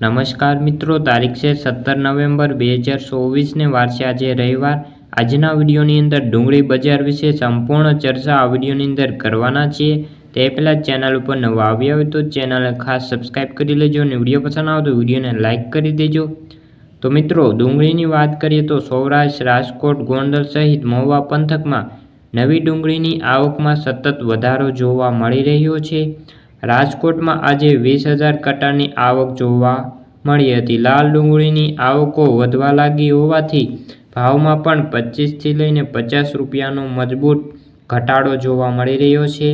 નમસ્કાર મિત્રો, તારીખ છે સત્તર નવેમ્બર બે હજાર ચોવીસને વારસે આજે રવિવાર. આજના વિડીયોની અંદર ડુંગળી બજાર વિશે સંપૂર્ણ ચર્ચા આ વિડીયોની અંદર કરવાના છીએ. તે પહેલાં ચેનલ ઉપર નવા આવ્યા હોય તો ચેનલને ખાસ સબસ્ક્રાઈબ કરી લેજો અને વીડિયો પસંદ આવે તો વિડીયોને લાઇક કરી દેજો. તો મિત્રો, ડુંગળીની વાત કરીએ તો સૌરાષ્ટ્ર, રાજકોટ, ગોંડલ સહિત મહુવા પંથકમાં નવી ડુંગળીની આવકમાં સતત વધારો જોવા મળી રહ્યો છે. રાજકોટમાં આજે વીસ હજાર કટાની આવક જોવા મળી હતી. લાલ ડુંગળીની આવકો વધવા લાગી હોવાથી ભાવમાં પણ પચીસથી લઈને પચાસ રૂપિયાનો મજબૂત ઘટાડો જોવા મળી રહ્યો છે.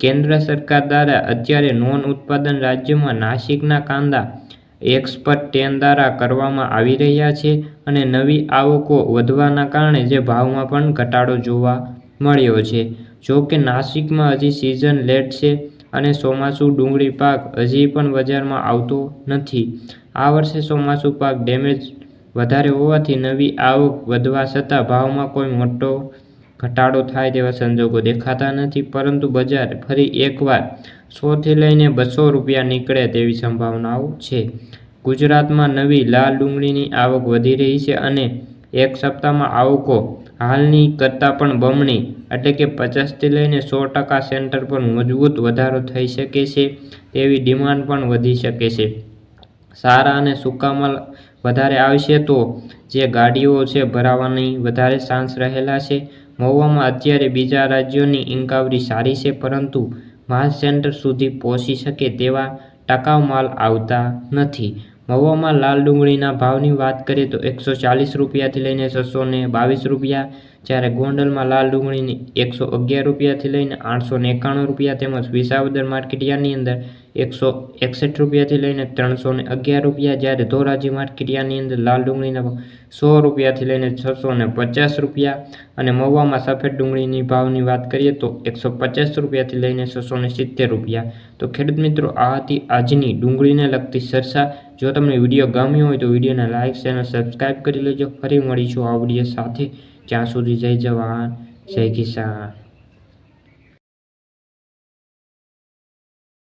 કેન્દ્ર સરકાર દ્વારા અત્યારે નોન ઉત્પાદન રાજ્યમાં નાસિકના કાંદા એક્સપર્ટ ટેન દ્વારા કરવામાં આવી રહ્યા છે અને નવી આવકો વધવાના કારણે જે ભાવમાં પણ ઘટાડો જોવા મળ્યો છે. જો કે નાસિકમાં હજી સિઝન લેટ છે. અને ચોમાસું ડુંગળી પાક હજી પણ બજારમાં આવતો નથી. આ વર્ષે ચોમાસું પાક ડેમેજ વધારે હોવાથી નવી આવક વધવા છતાં ભાવમાં કોઈ મોટો ઘટાડો થાય તેવા સંજોગો દેખાતા નથી, પરંતુ બજાર ફરી એકવાર સોથી લઈને બસો રૂપિયા નીકળે તેવી સંભાવનાઓ છે. ગુજરાતમાં નવી લાલ ડુંગળીની આવક વધી રહી છે અને એક સપ્તાહમાં આવકો હાલની કરતાં પણ બમણી એટલે કે પચાસથી લઈને સો ટકા સેન્ટર પર મજબૂત વધારો થઈ શકે છે, તેવી ડિમાન્ડ પણ વધી શકે છે. સારા અને સૂકા માલ વધારે આવશે તો જે ગાડીઓ છે ભરાવાની વધારે ચાન્સ રહેલા છે. મહુવામાં અત્યારે બીજા રાજ્યોની ઇન્કાવરી સારી છે, પરંતુ માલ સેન્ટર સુધી પહોંચી શકે તેવા ટકાઉ માલ આવતા નથી. મહુવામાં લાલ ડુંગળીના ભાવની વાત કરીએ તો એકસો ચાલીસ રૂપિયાથી લઈને છસો ને બાવીસ રૂપિયા. જ્યારે ગોંડલમાં લાલ ડુંગળીની એકસો અગિયાર રૂપિયાથી લઈને આઠસો ને એકાણું રૂપિયા તેમજ વિસાવદર માર્કેટિયાની અંદર એકસો એકસઠ રૂપિયાથી લઈને ત્રણસો ને અગિયાર રૂપિયા. જ્યારે ધોરાજી માર્કેટિયાની અંદર લાલ ડુંગળીના સો રૂપિયાથી લઈને છસો ને પચાસ રૂપિયા. અને મહુવામાં સફેદ ડુંગળીની ભાવની વાત કરીએ તો એકસો પચાસ રૂપિયાથી લઈને છસો ને સિત્તેર રૂપિયા. તો ખેડૂત મિત્રો, આ હતી આજની ડુંગળીને લગતી ચર્ચા. જો તમને વીડિયો ગમ્યો હોય તો વિડીયોને લાઇક ચેનલ સબસ્ક્રાઈબ કરી લેજો. ફરી મળીશું આ વીડિયો સાથે. જ્યાં સુધી જય જવાન, જય કિસાન.